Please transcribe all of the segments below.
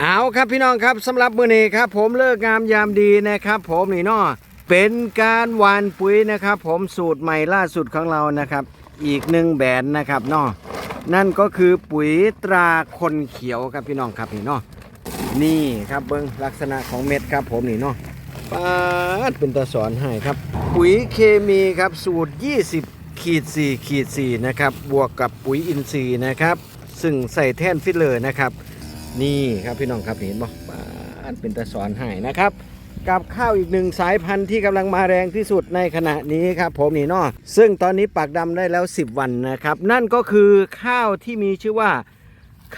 เอาครับพี่น้องครับสำหรับมื้อนี้ครับ ผมเลิกงามยามดีนะครับ ผมนี่เนาะเป็นการหวานปุ๋ยนะครับ ผมสูตรใหม่ล่าสุดของเรานะครับ อีกหนึ่งแบรนด์นะครับเนาะนั่นก็คือปุ๋ยตราคนเขียวครับพี่น้องครับนี่เนาะนี่ครับเบิ้งลักษณะของเม็ดครับ ผมนี่เนาะปาดเป็นตาสอนให้ครับ ปุ๋ยเคมีครับสูตร 20ขีด4ขีด4นะครับบวกกับปุ๋ยอินทรีย์นะครับ ซึ่งใส่แท่นฟิลเลอร์นะครับ นี่ครับพี่น้องครับเห็นบ่บ้านเป็นตะสอนให้นะครับ กับข้าวอีกหนึ่งสายพันธุ์ที่กำลังมาแรงที่สุดในขณะนี้ครับผมนี่เนาะซึ่งตอนนี้ปักดำได้แล้ว 10 วันนะครับ นั่นก็คือข้าวที่มีชื่อว่า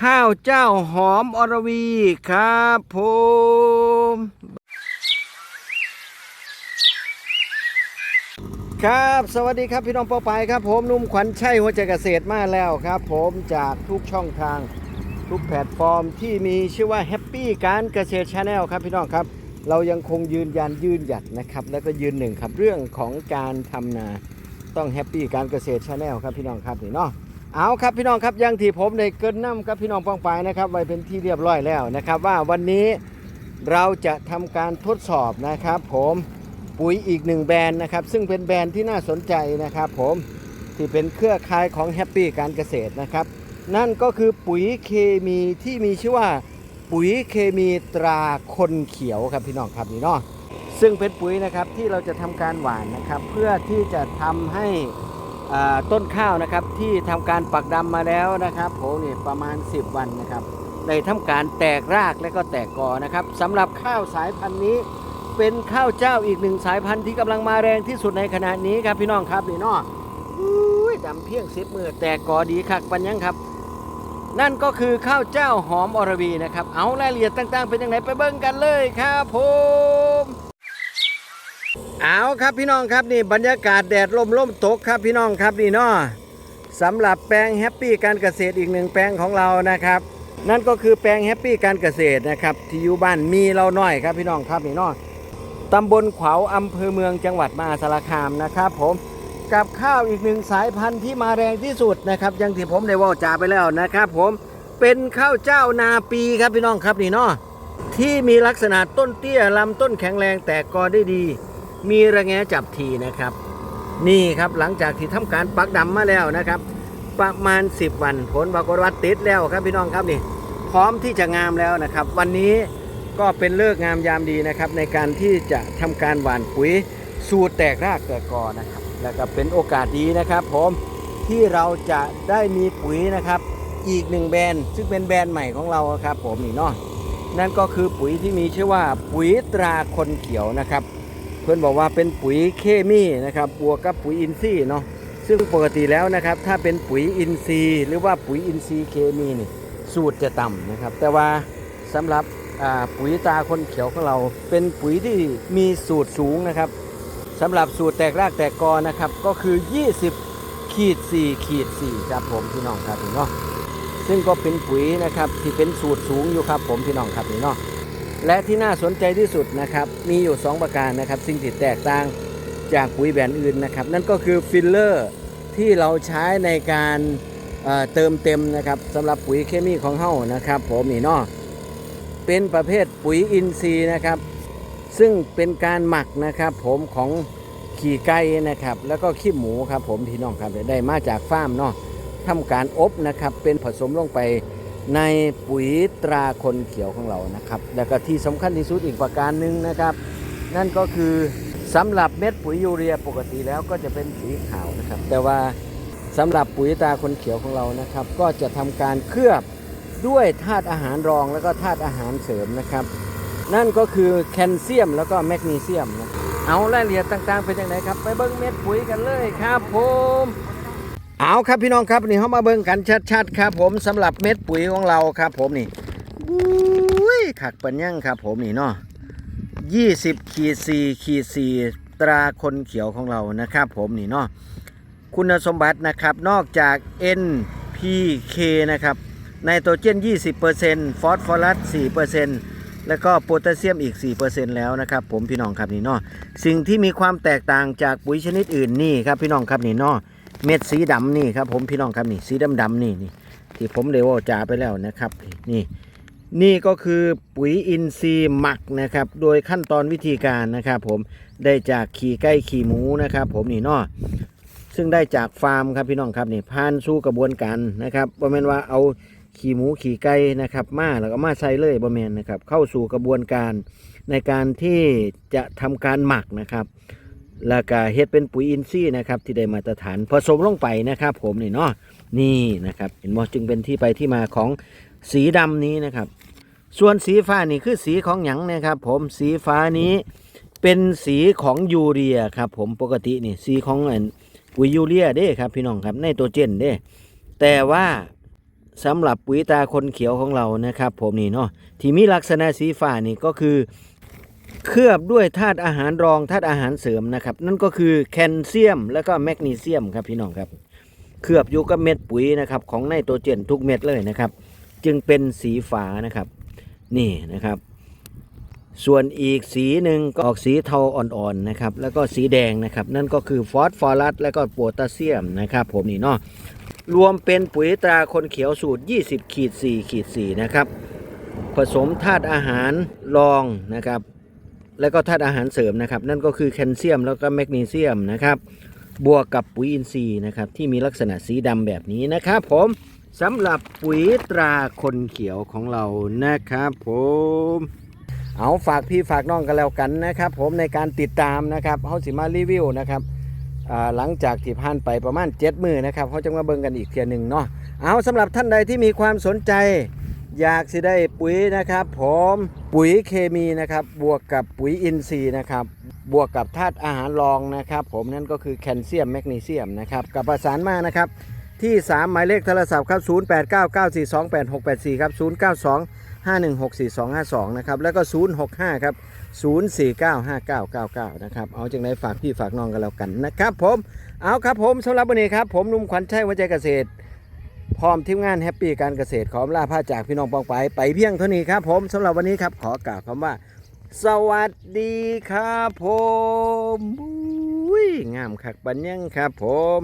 ข้าวเจ้าหอมอรวีครับผมครับ สวัสดีครับพี่น้องป้าไปายครับผมนุ่มขวัญชัยหัวใจเกษตรมาแล้วครับ ผมจากทุกช่องทาง ทุกแพลตฟอร์มที่มีชื่อว่าแฮปปี้การเกษตรชาแนลครับพี่น้องครับ เรายังคงยืนยันยืนหยัดนะครับ แล้วก็ยืนหนึ่งครับเรื่องของการทำนาต้องแฮปปี้การเกษตรชาแนลครับพี่น้องครับนี่เนาะเอาครับพี่น้องครับยังที่ผมได้เกินน้ำกับพี่น้องปองไปนะครับไว้เป็นที่เรียบร้อยแล้วนะครับ ว่าวันนี้เราจะทำการทดสอบนะครับ ผมปุ๋ยอีกหนึ่งแบรนด์นะครับ ซึ่งเป็นแบรนด์ที่น่าสนใจนะครับ ผมที่เป็นเครือข่ายของแฮปปี้การเกษตรนะครับ นั่นก็คือปุ๋ยเคมีที่มีชื่อว่า ปุ๋ยเคมีตราคนเขียวครับพี่น้องครับนี่เนาะซึ่งเป็นปุ๋ยนะครับที่เราจะทำการหว่านนะครับเพื่อที่จะทำให้ต้นข้าวนะครับที่ทำการปักดำมาแล้วนะครับโหนี่ประมาณ 10 วันนะครับได้ทำการแตกรากและก็แตกกอนะครับสำหรับข้าวสายพันธุ์นี้ เป็นข้าวเจ้าอีกหนึ่งสายพันธุ์ที่กำลังมาแรงที่สุดในขณะนี้ครับพี่น้องครับนี่เนาะอุ้ยดำเพียงสิบมือแตกกอดีคักปัญญังครับ นั่นก็คือข้าวเจ้าหอมอรวีนะครับ เอารายละเอียดต่างๆ เป็นยังไงไปเบิ่งกันเลยครับผมเอาครับพี่น้องครับนี่บรรยากาศแดดลมลมตกครับพี่น้องครับนี่เนาะสำหรับแปลงแฮปปี้การเกษตรอีกหนึ่งแปลงของเรานะครับ นั่นก็คือแปลงแฮปปี้การเกษตรนะครับที่อยู่บ้านมีเราหน้อยครับพี่น้องครับนี่เนาะตำบลขวาวอำเภอเมืองจังหวัดมหาสารคามนะครับผม กับข้าวอีกหนึ่งสายพันธุ์ที่มาแรงที่สุดนะครับยังที่ผมได้ว่าจาไปแล้วนะครับผมเป็นข้าวเจ้านาปีครับพี่น้องครับนี่เนาะที่มีลักษณะต้นเตี้ยลำต้นแข็งแรงแตกกอได้ดี มีระแงจับทีนะครับ นี่ครับหลังจากที่ทำการปักดำมาแล้วนะครับ ประมาณ 10 วันผลปรากฏว่าติดแล้วครับพี่น้องครับนี่ พร้อมที่จะงามแล้วนะครับ วันนี้ก็เป็นเลิกงามยามดีนะครับ ในการที่จะทำการหว่านปุ๋ยสูตรแตกรากแตกกอนะครับ แล้วก็เป็นโอกาสดีนะครับผมที่เราจะได้มีปุ๋ยนะครับอีกหนึ่งแบรนด์ซึ่งเป็นแบรนด์ใหม่ของเราครับผมนี่เนาะนั่นก็คือปุ๋ยที่มีชื่อว่าปุ๋ยตราคนเขียวนะครับ เพื่อนบอกว่าเป็นปุ๋ยเคมีนะครับบวกกับปุ๋ยอินทรีย์เนาะซึ่งปกติแล้วนะครับถ้าเป็นปุ๋ยอินทรีย์ หรือว่าปุ๋ยอินทรีย์เคมีนี่สูตรจะต่ำนะครับ แต่ว่าสำหรับปุ๋ยตราคนเขียวของเรา เป็นปุ๋ยที่มีสูตรสูงนะครับ สำหรับสูตรแตกรากแตกกอนะครับ ก็คือ 20ขีด4ขีด4ครับผมพี่น้องครับพี่เนาะซึ่งก็เป็นปุ๋ยนะครับที่เป็นสูตรสูงอยู่ครับผมพี่น้องครับพี่เนาะและที่น่าสนใจที่สุดนะครับ มีอยู่ 2 ประการนะครับ สิ่งที่แตกต่างจากปุ๋ยแบรนด์อื่นนะครับ นั่นก็คือฟิลเลอร์ที่เราใช้ในการเเติมเต็มนะครับสำหรับปุ๋ยเคมีของเฮานะครับ ผมนี่เนาะเป็นประเภทปุ๋ยอินทรีย์นะครับ ซึ่งเป็นการหมักนะครับ ผมของขี่ไก่นะครับ แล้วก็ขี้หมูครับ ผมพี่น้องครับได้มาจากฟาร์มเนาะทำการอบนะครับ เป็นผสมลงไปในปุ๋ยตราคนเขียวของเรานะครับ แล้วก็ที่สำคัญที่สุดอีกประการหนึ่งนะครับ นั่นก็คือสำหรับเม็ดปุ๋ยยูเรียปกติแล้วก็จะเป็นสีขาวนะครับ แต่ว่าสำหรับปุ๋ยตราคนเขียวของเรานะครับ ก็จะทำการเคลือบด้วยธาตุอาหารรอง แล้วก็ธาตุอาหารเสริมนะครับ นั่นก็คือแคลเซียมแล้วก็แมกนีเซียมนะเอารายละเอียดต่างๆเป็นยังไงครับ ไปเบิ้งเม็ดปุ๋ยกันเลยครับผมเอาครับพี่น้องครับนี่เขามาเบิ้งกันชัดๆครับ ผมสำหรับเม็ดปุ๋ยของเราครับ ผมนี่อุ้ยขักปัญญังครับ ผมนี่เนาะ20ขีด4ขีด4ตราคนเขียวของเรานะครับ ผมนี่เนาะคุณสมบัตินะครับนอกจาก NPK นะครับไนโตรเจน 20%ฟอสฟอรัส 4% แล้วก็โพแทสเซียมอีก 4%แล้วนะครับผมพี่น้องครับนี่เนาะสิ่งที่มีความแตกต่างจากปุ๋ยชนิดอื่นนี่ครับพี่น้องครับนี่เนาะเม็ดสีดำนี่ครับผมพี่น้องครับนี่สีดำดำๆนี่นี่ที่ผมเดว่าจาไปแล้วนะครับนี่นี่ก็คือปุ๋ยอินทรีย์หมักนะครับโดยขั้นตอนวิธีการนะครับผมได้จากขี่ไก่ขี่หมูนะครับผมนี่เนาะซึ่งได้จากฟาร์มครับพี่น้องครับนี่ผ่านสู่กระบวนการนะครับบ่แม่นว่าเอา ขี่หมูขี่ไก่นะครับ มาแล้วก็มาใส่เลยบ่แมนนะครับ เข้าสู่กระบวนการในการที่จะทำการหมักนะครับแล้วก็เฮ็ดเป็นปุ๋ยอินทรีย์นะครับ ที่ได้มาตรฐานผสมลงไปนะครับ ผมนี่เนาะนี่นะครับ เห็นบ่จึงเป็นที่ไปที่มาของสีดำนี้นะครับ ส่วนสีฟ้านี่คือสีของหยังนะครับ ผมสีฟ้านี้เป็นสีของยูเรียครับ ผมปกตินี่สีของปุ๋ยยูเรียเด้ครับ พี่น้องครับในตัวเจนเด้แต่ว่า สำหรับปุ๋ยตาคนเขียวของเรานะครับ ผมนี่เนาะที่มีลักษณะสีฟ้านี่ก็คือ เคลือบด้วยธาตุอาหารรองธาตุอาหารเสริมนะครับ นั่นก็คือแคลเซียม แล้วก็แมกนีเซียมครับพี่น้องครับ เคลือบอยู่กับเม็ดปุ๋ยนะครับของไนโตรเจนทุกเม็ดเลยนะครับ จึงเป็นสีฟ้านะครับ นี่นะครับ ส่วนอีกสีหนึ่งก็ออกสีเทาอ่อนๆนะครับ แล้วก็สีแดงนะครับ นั่นก็คือฟอสฟอรัสและก็โพแทสเซียมนะครับ ผมนี่เนาะ รวมเป็นปุ๋ยตราคนเขียวสูตร 20ขีด4ขีด4นะครับ ผสมธาตุอาหารรองนะครับ แล้วก็ธาตุอาหารเสริมนะครับ นั่นก็คือแคลเซียมแล้วก็แมกนีเซียมนะครับ บวกกับปุ๋ยอินทรีย์นะครับ ที่มีลักษณะสีดำแบบนี้นะครับผมสำหรับปุ๋ยตราคนเขียวของเรานะครับผมเอาฝากพี่ฝากน้องกันแล้วกันนะครับ ผมในการติดตามนะครับเขาสิมารีวิวนะครับ หลังจากที่ผ่านไปประมาณ 7 มือนะครับเขาจะมาเบิ่งกันอีกเทียหนึ่งเนาะเอาสำหรับท่านใดที่มีความสนใจ อยากสิได้ปุ๋ยนะครับ ผมปุ๋ยเคมีนะครับ บวกกับปุ๋ยอินทรีย์นะครับ บวกกับธาตุอาหารรองนะครับ ผมนั่นก็คือแคลเซียมแมกนีเซียมนะครับกับประสานมานะครับที่ 3 หมายเลขโทรศัพท์ครับ0899428684 ครับ 092 5164252 นะครับ แล้วก็ 065 ครับ 0495999 นะครับ เอาจังไดฝากพี่ฝากน้องกันแล้วกันนะครับผม เอาครับผมสำหรับวันนี้ครับ ผมนุ่มขวัญชัยหัวใจเกษตร พร้อมทีมงานแฮปปี้การเกษตรขอลาพาจากพี่น้องปองไป ไปเพียงเท่านี้ครับผมสำหรับวันนี้ครับ ขอกล่าวคำว่า สวัสดีครับผมอุ้ยงามคักบันยังครับผม